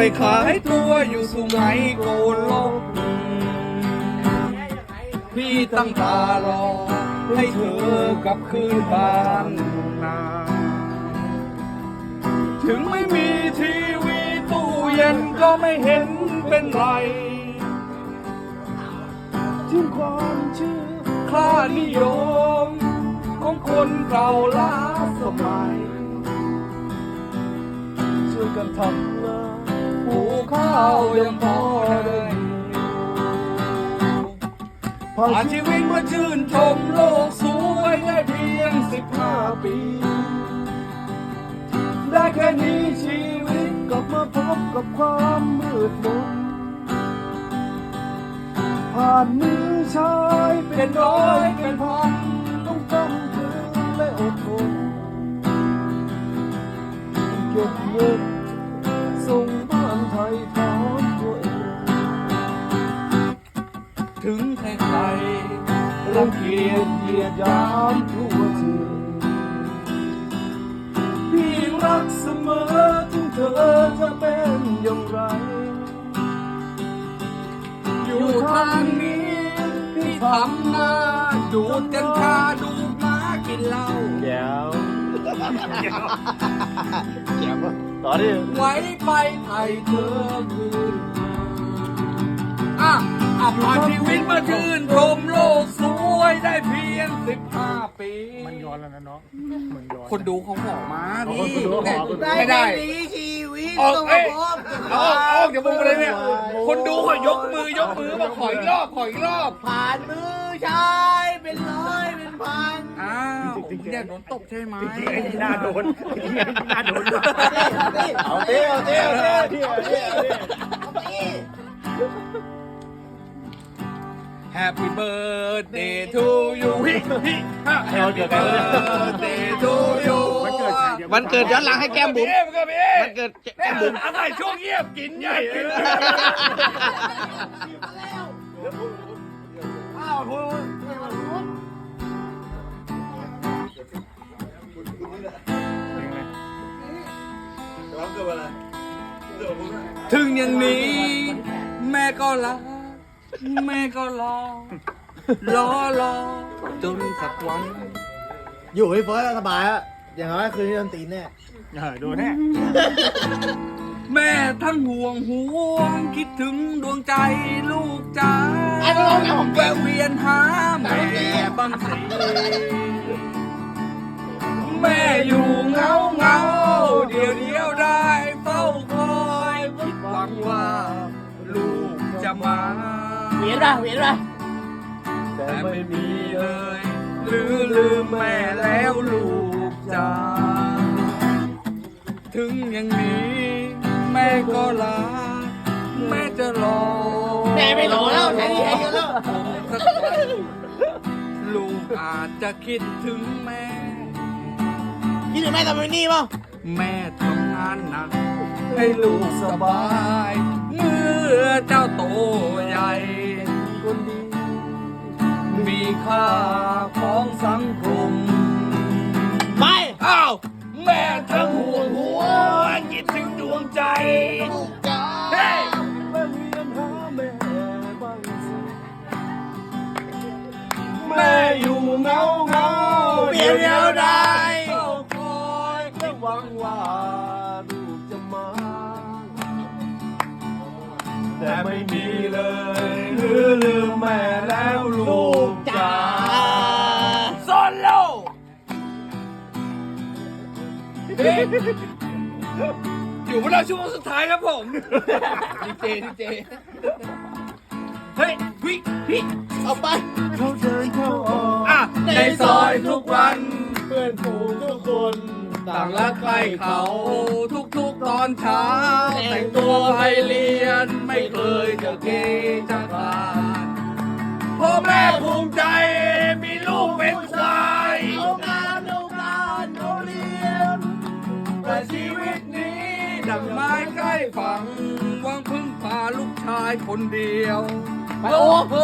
ไปขายตัวอยู่สุไหงโกลก พี่ตั้งตารอ ให้เธอกลับคืนบ้านนา ถึงไม่มีทีวีตู้เย็นก็ไม่เห็นเป็นไรถึงความเชื่อค่านิยม ของคนเก่าล้าสมัยช่วยกันทำ ข้าวยังพอได้ผ่านชีวิตมาชื่นชมโลกสวยได้เพียงสิบห้าปี ได้แค่นี้ชีวิตกลับมาพบกับความมืดมนผ่านมือชายเป็นร้อยเป็นพันต้องกำคืนและอดทน รังเกียจเหยียดยามทั่วถึงพี่รักเสมอถึงเธอจะเป็นอย่างไร อยู่ทางนี้พี่ทำนาดูดกัญชาดูดม้ากินเหล้าแก้วแก้วต่อดิไว้ไปไทยเธอคืน อะอะผ่านชีวิตมาชื่นชมโลกสวยได้เพียงสิบห้าปี มันย้อนแล้วนะน้องมันย้อน คนดูเขาบอกมาอ๋อนี่คนดูเขาบอกเนี่ยไม่ได้ชีวิตออกต้องเอ้มายออกออกเดี๋ยวมึงอะไรเนี่ย คนดูเขายกมือยกมือบอกขออีกรอบขออีกรอบ ผ่านมือชายเป็นร้อยเป็นพันอ้าวอยากโดนตบใช่ไหมไอ้ที่น่าโดนไอ้ที่น่าโดนเอาเตี้ยเอาเตี้ยเอาเต้เตี้ยเอาเตี้ยเอาเตี้ย Happy birthday to you ฮิฮิฮะให้เราเจอกัน birthday to you วันเกิดใครดี๋ยววันเกิดย้อนหลังให้แก้มบุ๋มวันเกิดพี่วันเกิดแก้แก้มมบุ๋บุ๋มมอะไรช่วงเงียบกินใหญ่เลยอ้าวคุณถึงอย่างนี้ แม่ก็รัก แม่ก็รอ รอรอจนสักวันอยู่พี่เฟิร์สสบายอะอย่างน้อยคืนนี้โดนตีนแน่เออโดนแน่แม่ทั้งห่วงห่วงคิดถึงดวงใจลูกจ้าแวะเวียนหาแม่บางทีแม่อยู่เงาเงาเดียวเดียวได้เฝ้าคอยคิดหวังว่า ลูกจะมา เหวียนป่ะเหวียนป่ะแต่ไม่มีเลยหรือลืมแม่แล้วลูกจ้าถึงอย่างนี้ แม่ก็ลาแม่จะรอแม่ไม่รอแล้วใช้ดีใช้เยอะแล้ว สักวันลูกอาจจะคิดถึงแม่ คิดถึงแม่ทำไมนี่ป่ะแม่ทำงานหนัก ให้ลูกสบาย เมื่อเจ้าโตใหญ่ คนดี มีค่าของสังคม ไปอ้าวแม่ทั้งห่วงหัวคิดถึงดวงใจเฮ้ยแม่เวียนหาแม่บ้างสิแม่อยู่เงาเงาเดียวเดียวได้เฝ้าคอยแค่หวังว่า แต่ไม่มีเลย หรือลืมแม่แล้วลูกจ้าโซโล่เฮ้ยอยู่มาแล้วช่วงสุดท้ายครับผมดีเจดีเจเฮ้ยวิวิเอาไปเขาเดินเข้าออกอะในซอยทุกวัน เพื่อนฝูงทุกคน ต่างรักใครเขาทุกๆตอนเช้า แต่งตัวไปเรียน ไม่เคยจะเกจะขาดพ่อแม่ภูมิใจมีลูกเป็นชายเอาการเอาการเอาเรียน แต่ชีวิตนี้ดังไม้ใกล้ฝั่งหวังพึ่งพาลูกชายคนเดียว ไปโอ้โห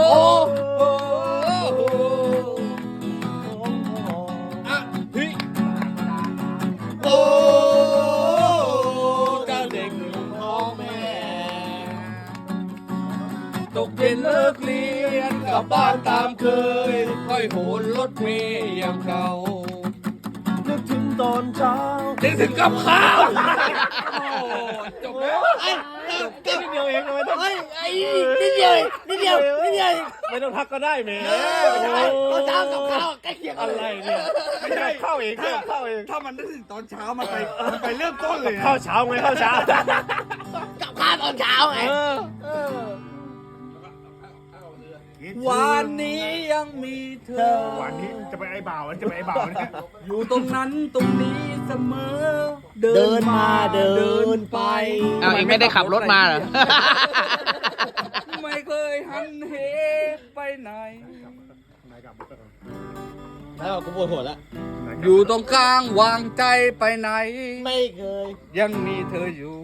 กลับบ้านตามเคย ค่อยโหนรถเมย์อย่างเก่านึกถึงตอนเช้านึกถึงกับข้าวโอ้จบแล้วไอ้แค่นิดเดียวเองทำไมต้องไอ้ไอ้นิดเดียวนิดเดียวนิดเดียวไม่ต้องทักก็ได้แหม่เออตอนเช้ากับข้าวใกล้เคียงกัอะนไรเลยเนี่ยไม่ใช่เข้าเองเข้าเข้าเองถ้ามันนึกถึงตอนเช้ามันไปมันไปเริ่มต้นเลยเข้าเช้าไงเข้าเช้า กับข้าวตอนเช้าไง เออ เออวันนี้ยังมีเธอ วันนี้จะไปไอ้บ่าวจะไปไอ้บ่าวเนี่ยอยู่ตรงนั้นตรงนี้เสมอ เดินมาเดินไป เอาเองไม่ได้ขับรถมาเหรอ ไม่เคยหันเหไปไหนแล้วกูปวดหัวแล้วอยู่ตรงกลางวางใจไปไหน ไม่เคย ยังมีเธออยู่เอา